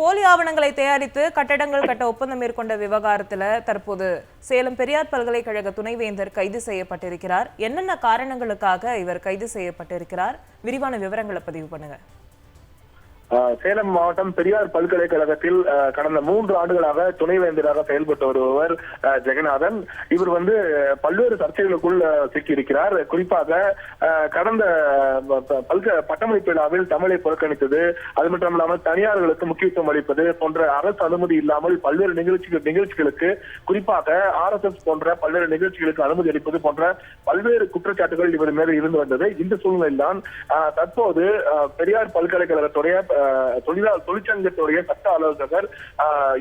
போலி ஆவணங்களை தயாரித்து கட்டடங்கள் கட்ட ஒப்பந்தம் மேற்கொண்ட விவகாரத்துல தற்போது சேலம் பெரியார் பல்கலைக்கழக துணைவேந்தர் கைது செய்யப்பட்டிருக்கிறார். என்னென்ன காரணங்களுக்காக இவர் கைது செய்யப்பட்டிருக்கிறார்? விரிவான விவரங்களை பதிவு பண்ணுங்க. சேலம் மாவட்டம் பெரியார் பல்கலைக்கழகத்தில் கடந்த மூன்று ஆண்டுகளாக துணைவேந்தராக செயல்பட்டு வருபவர் ஜெகநாதன். இவர் வந்து பல்வேறு சர்ச்சைகளுக்குள் சிக்கியிருக்கிறார். குறிப்பாக கடந்த பல்க பட்டமளிப்பு விழாவில் தமிழை புறக்கணித்தது அது மட்டும் இல்லாமல் தனியார்களுக்கு முக்கியத்துவம் அளிப்பது போன்ற அரசு அனுமதி இல்லாமல் பல்வேறு நிகழ்ச்சிகள் நிகழ்ச்சிகளுக்கு குறிப்பாக ஆர்எஸ்எஸ் போன்ற பல்வேறு நிகழ்ச்சிகளுக்கு அனுமதி அளிப்பது போன்ற பல்வேறு குற்றச்சாட்டுகள் இவர் மேலே இருந்து வந்தது. இந்த சூழ்நிலையில் தான் தற்போது பெரியார் பல்கலைக்கழகத்துடைய ஆஹ் தொழிலாளர் தொழிற்சங்கத்துடைய சட்ட ஆலோசகர்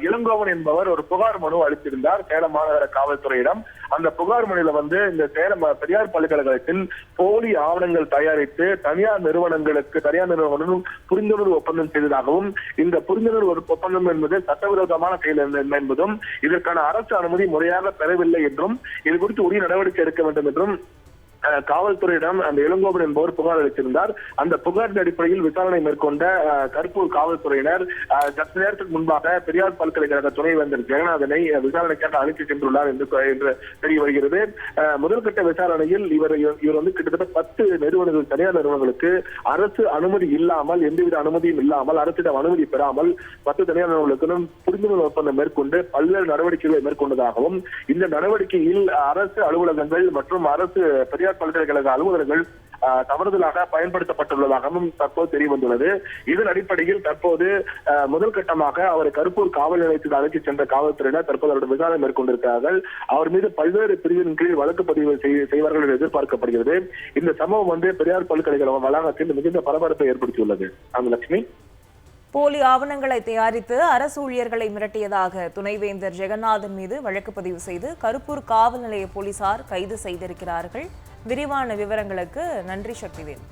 இளங்கோவன் என்பவர் ஒரு புகார் மனு அளித்திருந்தார் சேலம் மாநகர காவல்துறையிடம். அந்த புகார் மனுவில் வந்து இந்த சேலம் பெரியார் பல்கலைக்கழகத்தில் போலி ஆவணங்கள் தயாரித்து தனியார் நிறுவனங்களுக்கு தனியார் நிறுவனம் புரிந்துணர்வு ஒப்பந்தம் செய்ததாகவும் இந்த புரிந்துணர்வு ஒரு ஒப்பந்தம் என்பது சட்டவிரோதமான செயல் என்பதும் இதற்கான அரசு அனுமதி முறையாக பெறவில்லை என்றும் இது குறித்து உரிய நடவடிக்கை எடுக்க வேண்டும் என்றும் காவல்துறையிடம் அந்த இளங்கோவன் என்பவர் புகார் அளித்திருந்தார். அந்த புகாரின் அடிப்படையில் விசாரணை மேற்கொண்ட கருப்பூர் காவல்துறையினர் சற்று நேரத்துக்கு முன்பாக பெரியார் பல்கலைக்கழக துணைவேந்தர் ஜெகநாதனை விசாரணைக்காக அழைத்து சென்றுள்ளார் என்று தெரிய வருகிறது. முதற்கட்ட விசாரணையில் இவர் இவர் வந்து கிட்டத்தட்ட பத்து நிறுவனங்கள் தனியார் நிறுவனங்களுக்கு அரசு அனுமதி இல்லாமல் எந்தவித அனுமதியும் இல்லாமல் அரசிடம் அனுமதி பெறாமல் பத்து தனியார் நிறுவனங்களுக்கும் புரிந்துணர்வு ஒப்பந்தம் மேற்கொண்டு பல்வேறு நடவடிக்கைகளை மேற்கொண்டதாகவும் இந்த நடவடிக்கையில் அரசு அலுவலகங்கள் மற்றும் அரசு பெரியார் பல்கலைக்கழக அலுவலர்கள் தவறுதலாக பயன்படுத்தப்பட்டுள்ளதாகவும் தற்போது தெரிய வந்துள்ளது. இதன் அடிப்படையில் தற்போது முதல் கட்டமாக அவர் கருப்பூர் காவல் நிலையத்தில் அழைத்து சென்ற காவல்துறையினர் தற்போது அவருடைய விசாரணை மேற்கொண்டிருக்கிறார்கள். அவர் மீது பல்வேறு பிரிவின் கீழ் வழக்கு பதிவு செய்வார்கள் என்று எதிர்பார்க்கப்படுகிறது. இந்த சம்பவம் வந்து பெரியார் பல்கலைக்கழக வளாகத்தில் மிகுந்த பரபரப்பை ஏற்படுத்தியுள்ளது. அந்த லட்சுமி. போலி ஆவணங்களை தயாரித்து அரசு ஊழியர்களை மிரட்டியதாக துணைவேந்தர் ஜெகநாதன் மீது வழக்கு பதிவு செய்து கருப்பூர் காவல் நிலைய போலீசார் கைது செய்திருக்கிறார்கள். விரிவான விவரங்களுக்கு நன்றி சக்திவேல்.